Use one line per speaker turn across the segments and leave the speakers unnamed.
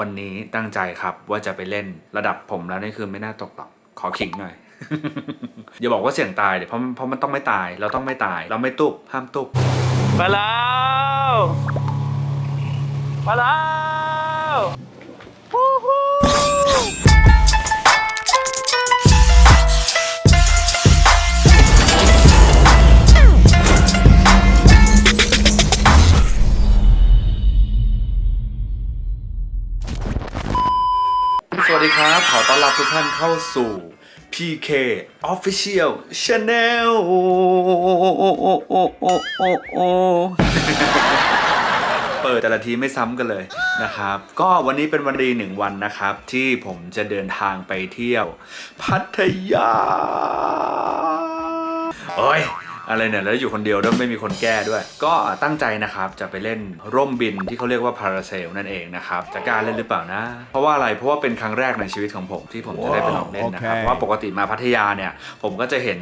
วันนี้ตั้งใจครับว่าจะไปเล่นระดับผมแล้วนี่คือไม่น่าตกหรอกขอขิงหน่อย อย่าบอกว่าเสี่ยงตายเดี๋ยวเพราะเพราะมันต้องไม่ตาย เราต้องไม่ตาย เราไม่ตุบห้ามตุบ
มาแล้วมาแล้ว
รับทุกท่านเข้าสู่ PK Official Channel เปิดแต่ละทีไม่ซ้ำกันเลยนะครับ ก็วันนี้เป็นวันดีหนึ่งวันนะครับ ที่ผมจะเดินทางไปเที่ยว พัทยา โอ้ย อะไรเนี่ยแล้วอยู่คนเดียวด้วยไม่มีคนแก้ด้วย ก็ตั้งใจนะครับจะไปเล่นร่มบินที่เขาเรียกว่าพาราเซลนั่นเองนะครับจะกล้าเล่นหรือเปล่านะ เพราะว่าอะไรเพราะว่าเป็นครั้งแรกในชีวิตของผมที่ผมจะได้ไปลองเล่นนะครับ
โอเค
เพราะว่าปกติมาพัทยาเนี่ย ผมก็จะเห็น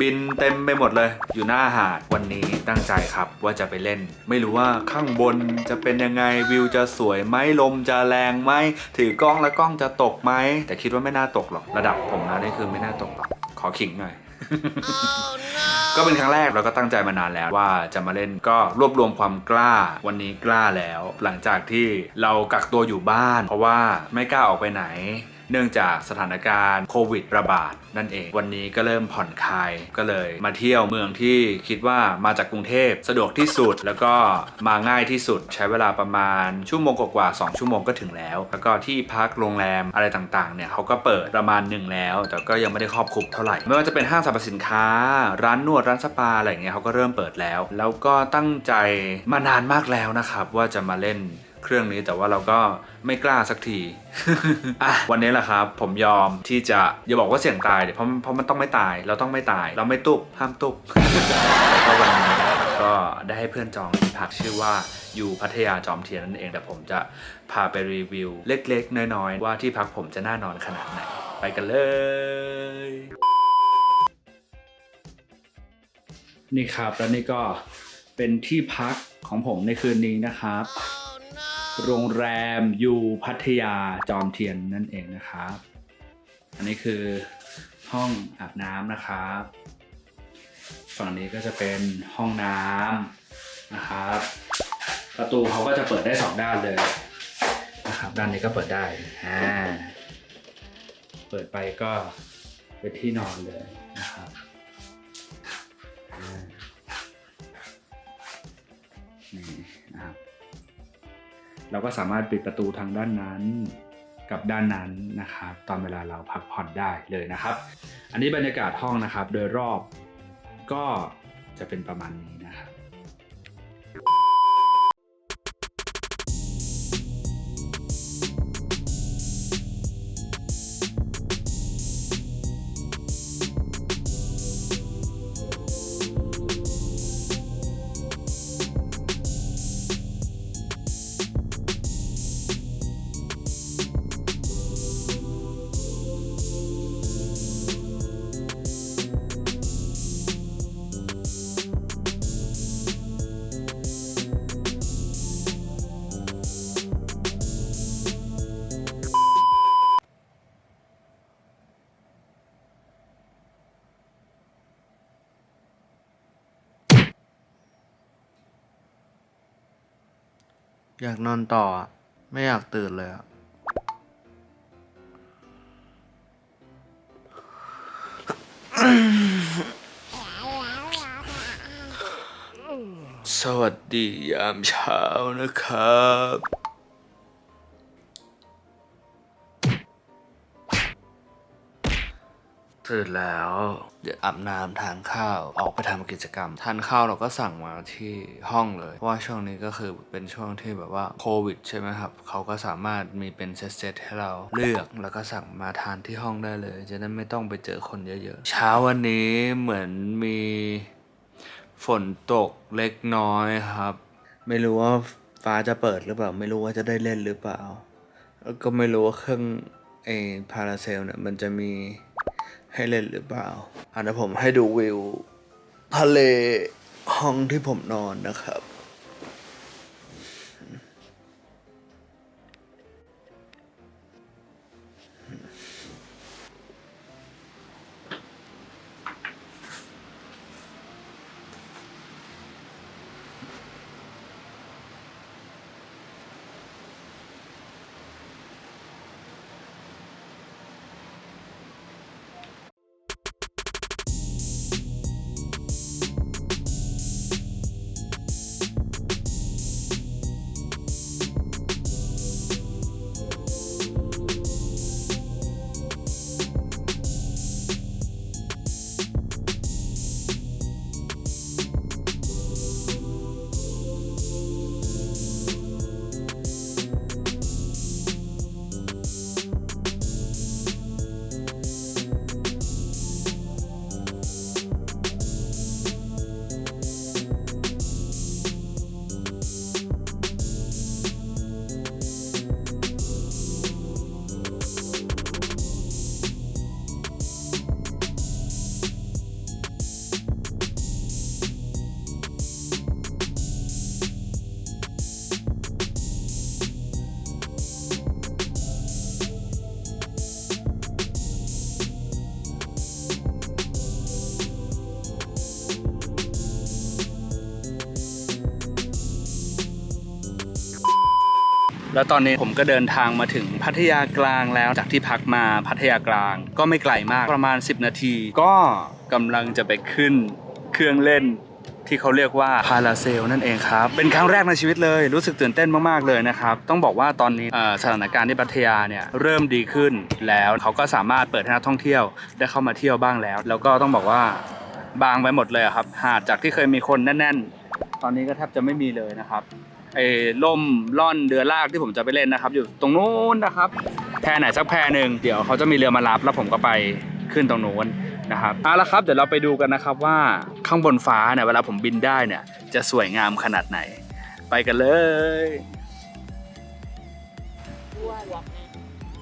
บินเต็มไปหมดเลย อยู่หน้าหาดวันนี้ตั้งใจครับว่าจะไปเล่น ไม่รู้ว่าข้างบนจะเป็นยังไงวิวจะสวยไหมลมจะแรงไหมถือกล้องแล้วกล้องจะตกไหมแต่คิดว่าไม่น่าตกหรอกระดับผมนะนี่คือไม่น่าตกหรอกขอขิงหน่อย ก็เป็นครั้งแรกเราก็ตั้งใจมานานแล้วว่าจะมาเล่นก็รวบรวมความกล้าวันนี้กล้าแล้ว หลังจากที่เรากักตัวอยู่บ้าน เพราะว่าไม่กล้าออกไปไหน เนื่องจากสถานการณ์โควิดระบาดนั่นเอง วันนี้ก็เริ่มผ่อนคลายก็เลยมาเที่ยวเมืองที่คิดว่ามาจากกรุงเทพสะดวกที่สุดแล้วก็มาง่ายที่สุดใช้เวลาประมาณชั่วโมงกว่าๆสองชั่วโมงก็ถึงแล้ว แล้วก็ที่พักโรงแรมอะไรต่างๆเนี่ยเขาก็เปิดประมาณหนึ่งแล้ว แต่ก็ยังไม่ได้ครอบคลุมเท่าไหร่ไม่ว่าจะเป็นห้างสรรพสินค้า ร้านนวดร้านสปาอะไรอย่างเงี้ยเขาก็เริ่มเปิดแล้ว แล้วก็ตั้งใจมานานมากแล้วนะครับว่าจะมาเล่น เครื่องนี้แต่ว่าเราก็ไม่กล้าสักทีอะวันนี้แหละครับผมยอมที่จะอย่าบอกว่าเสี่ยงตายเดี๋ยวเพราะเพราะมันต้องไม่ตาย เราต้องไม่ตาย เราไม่ตุบห้ามตุบแล้วก็วันนี้ก็ได้ให้เพื่อนจองที่พักชื่อว่าอยู่พัทยาจอมเทียนนั่นเองแต่ผมจะพาไปรีวิว เล็กๆ น้อยๆ ว่าที่พักผมจะน่านอนขนาดไหน ไปกันเลย นี่ครับแล้วนี่ก็เป็นที่พักของผมในคืนนี้นะครับ โรงแรมอยู่พัทยาจอมเทียนนั่นเองนะครับ อันนี้คือห้องอาบน้ำนะครับ ฝั่งนี้ก็จะเป็นห้องน้ำนะครับ ประตูเขาก็จะเปิดได้สองด้านเลยนะครับ ด้านนี้ก็เปิดได้อ่าเปิดไปก็เป็นที่นอนเลย เราก็สามารถปิดประตูทางด้านนั้นกับด้านนั้นนะครับตอนเวลาเราพักผ่อนได้เลยนะครับ อันนี้บรรยากาศห้องนะครับ โดยรอบก็จะเป็นประมาณนี้
อยากนอนต่อ ไม่อยากตื่นเลยอะสวัสดียามเช้านะครับ ตื่นแล้ว เดี๋ยวอาบน้ำทานข้าวออกไปทำกิจกรรม ทานข้าวเราก็สั่งมาที่ห้องเลย เพราะว่าช่วงนี้ก็คือเป็นช่วงที่แบบว่าโควิดใช่ไหมครับเขาก็สามารถมีเป็นเซตๆให้เราเลือกแล้วก็สั่งมาทานที่ห้องได้เลย จะได้ไม่ต้องไปเจอคนเยอะๆ เช้าวันนี้เหมือนมีฝนตกเล็กน้อยครับ ไม่รู้ว่าฟ้าจะเปิดหรือเปล่า ไม่รู้ว่าจะได้เล่นหรือเปล่า แล้วก็ไม่รู้ว่าเครื่องไอพาราเซลเนี่ยมันจะมี ให้เล่นหรือเปล่าอันนี้ผมให้ดูวิวทะเลห้องที่ผมนอนนะครับ
แล้วตอนนี้ผมก็เดินทางมาถึงพัทยากลางแล้วจากที่พักมาพัทยากลาง ก็ไม่ไกลมากประมาณ 10 นาที ก็กำลังจะไปขึ้นเครื่องเล่นที่เขาเรียกว่าพาราเซลนั่นเองครับ เป็นครั้งแรกในชีวิตเลยรู้สึกตื่นเต้นมาก ๆ เลยนะครับ ต้องบอกว่าตอนนี้สถานการณ์ที่พัทยาเนี่ยเริ่มดีขึ้นแล้วเขาก็สามารถเปิดให้นักท่องเที่ยวได้เข้ามาเที่ยวบ้างแล้ว แล้วก็ต้องบอกว่าบางไปหมดเลยครับ หาดจากที่เคยมีคนแน่น ๆ ตอนนี้ก็แทบจะไม่มีเลยนะครับ ไอ้ล่มล่อนเรือลากที่ผมจะไปเล่นนะครับ อยู่ตรงนู้นนะครับ แพไหนสักแพหนึ่งเดี๋ยวเขาจะมีเรือมารับแล้วผมก็ไปขึ้นตรงนู้นนะครับเอาละครับเดี๋ยวเราไปดูกันนะครับว่าข้างบนฟ้าเนี่ยเวลาผมบินได้เนี่ยจะสวยงามขนาดไหน ไปกันเลย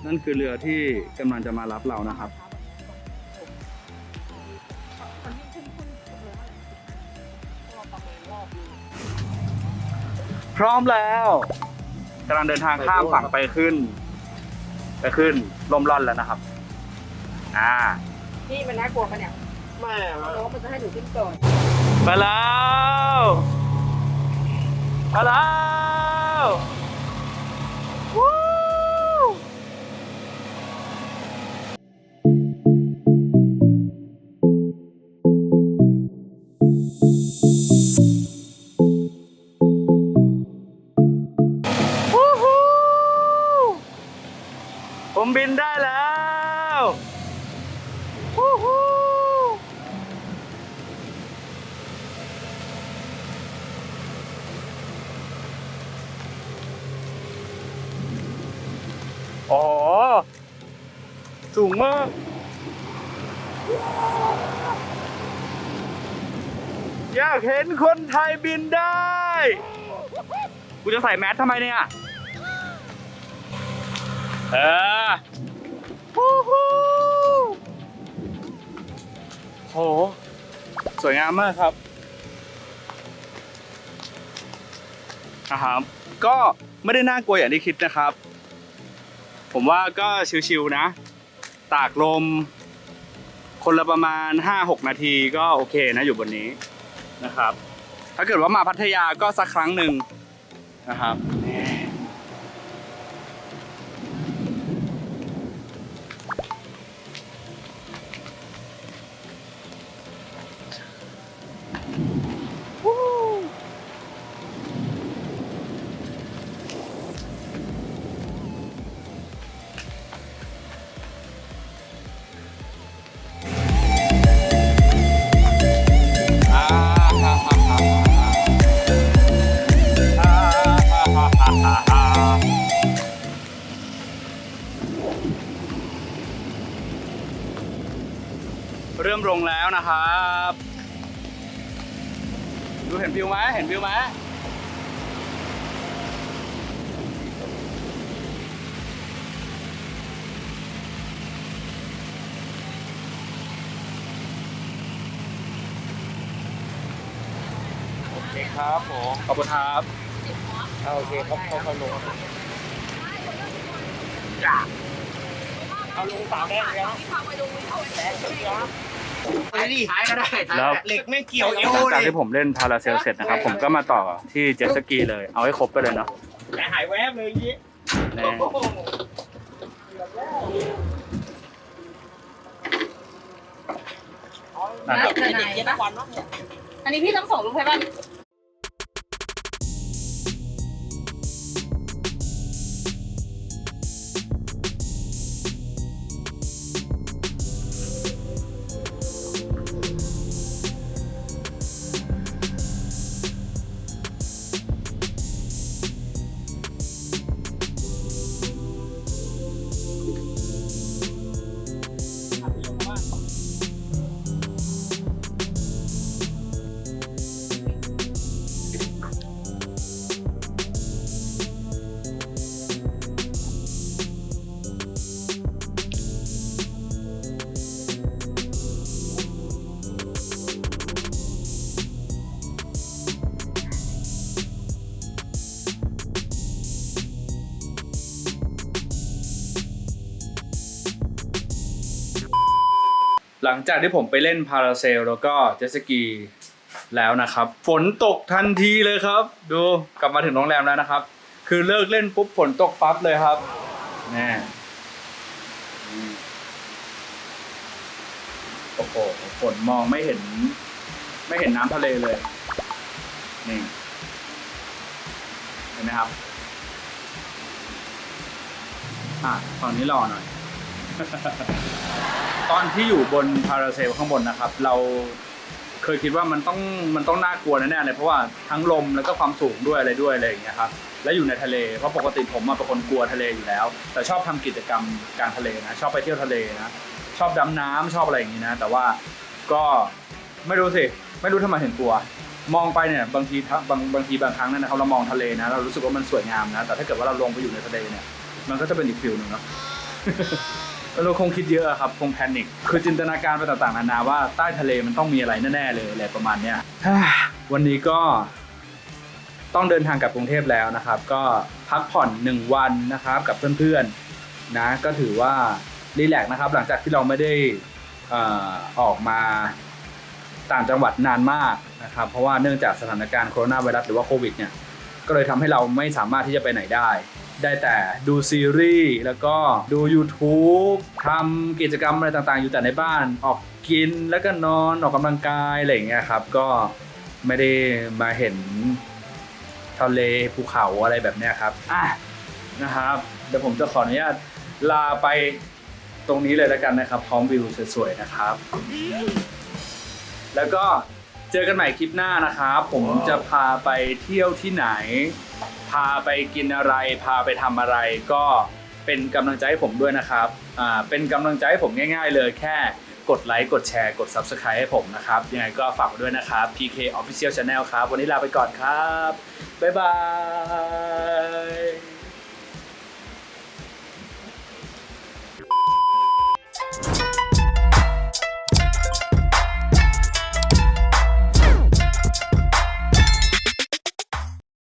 นั่นคือเรือที่กำลังจะมารับเรานะครับ พร้อมแล้วกำลังเดินทางข้ามฝั่งไปขึ้น ไปขึ้นลมร่อนแล้วนะครับ อ่า
พี่มันน่ากลัวปะเนี่ย
ไม่
น้องมันจะให้หนูขึ้นก่อน
ไปแล้วไปแล้ววู้ อ้โหสูงมาก อยากเห็นคนไทยบินได้ กูจะใส่แมสทำไมเนี่ย เออฮู้ฮู้โห สวยงามมากครับนะครับก็ไม่ได้น่ากลัวอย่างที่คิดนะครับ ผมว่าก็ชิวๆนะ ตากลม คนละประมาณ 5-6 นาทีก็โอเคนะอยู่บนนี้นะครับ ถ้าเกิดว่ามาพัทยาก็สักครั้งหนึ่งนะครับ ลงแล้วนะครับดูเห็นวิวไหมเห็นวิวไหมโอเคครับผมขอบคุณครับ
โอเคครับเขาเขาลง
เอาลงสาวได้เลยครับ
ไปดิท้ายก็ได้ท้าย
แล้ว
เหล็กไม่เกี่ยวเอว
หลัง
เล
จาก
ย
ที่ผมเล่นพาราเซลเสร็จนะครับ ผมก็มาต่อที่เจ็ตสกีเลย เอาให้ครบไปเลยเนาะ
แต่หายแวบเลยยี่
แน่
โอ้โห
นะครับ
ไหนไหนปะอันนี้พี่ต้องส่งรูปให้ป่ะ ลังจากที่ผมไปเล่นพาราเซลแล้วก็เจสกีแล้วนะครับ ฝนตกทันทีเลยครับ ดูกลับมาถึงโรงแรมแล้วนะครับ
คือเลิกเล่นปุ๊บฝนตกปั๊บเลยครับแน่โอ้โหฝนมองไม่เห็น ไม่เห็นน้ำทะเลเลยนี่เห็นไหมครับอะตอนนี้รอหน่อย ตอนที่อยู่บนพาราเซลข้างบนนะครับ เราเคยคิดว่ามันต้องมันต้องน่ากลัวแน่ๆเลยเพราะว่าทั้งลมแล้วก็ความสูงด้วยอะไรด้วยอะไรอย่างเงี้ยครับแล้วอยู่ในทะเลเพราะปกติผมมาเป็นคนกลัวทะเลอยู่แล้ว แต่ชอบทำกิจกรรมกลางทะเลนะชอบไปเที่ยวทะเลนะชอบดำน้ำชอบอะไรอย่างงี้นะแต่ว่าก็ไม่รู้สิไม่รู้ทำไมถึงกลัว มองไปเนี่ยบางทีบางบางทีบางครั้งเนยนะครับเรามองทะเลนะ เรารู้สึกว่ามันสวยงามนะ แต่ถ้าเกิดว่าเราลงไปอยู่ในทะเลเนี่ย มันก็จะเป็นอีกฟิลหนึ่งเนาะ เราคงคิดเยอะอะครับคงแพนิคคือจินตนาการไปต่างๆนานาว่าใต้ทะเลมันต้องมีอะไรแน่ๆเลยอะไรประมาณเนี้ยวันนี้ก็ต้องเดินทางกลับกรุงเทพแล้วนะครับ ก็พักผ่อนหนึ่งวันนะครับกับเพื่อนๆนะก็ถือว่ารีแลกนะครับ หลังจากที่เราไม่ได้อออกมาต่างจังหวัดนานมากนะครับ เพราะว่าเนื่องจากสถานการณ์โคโรนาไวรัสหรือว่าโควิดเนี่ยก็เลยทำให้เราไม่สามารถที่จะไปไหนได้ ได้แต่ดูซีรีส์แล้วก็ดู YouTube ทำกิจกรรมอะไรต่างๆ อยู่แต่ในบ้านออกกินแล้วก็นอนออกกำลังกายอะไรอย่างเงี้ยครับก็ไม่ได้มาเห็นทะเลภูเขาอะไรแบบเนี้ยครับอะนะครับเดี๋ยวผมจะขออนุญาตลาไปตรงนี้เลยแล้วกันนะครับ พร้อมวิวสวยๆนะครับ แล้วก็เจอกันใหม่คลิปหน้านะครับ ผมจะพาไปเที่ยวที่ไหน พาไปกินอะไร พาไปทำอะไร ก็เป็นกำลังใจให้ผมด้วยนะครับอ่าเป็นกำลังใจให้ผมง่าย ๆ เลยแค่กดไลค์กดแชร์กด Subscribe ให้ผมนะครับยังไงก็ฝากไว้ด้วยนะครับ PK Official Channel ครับ วันนี้ลาไปก่อนครับ บ๊ายบาย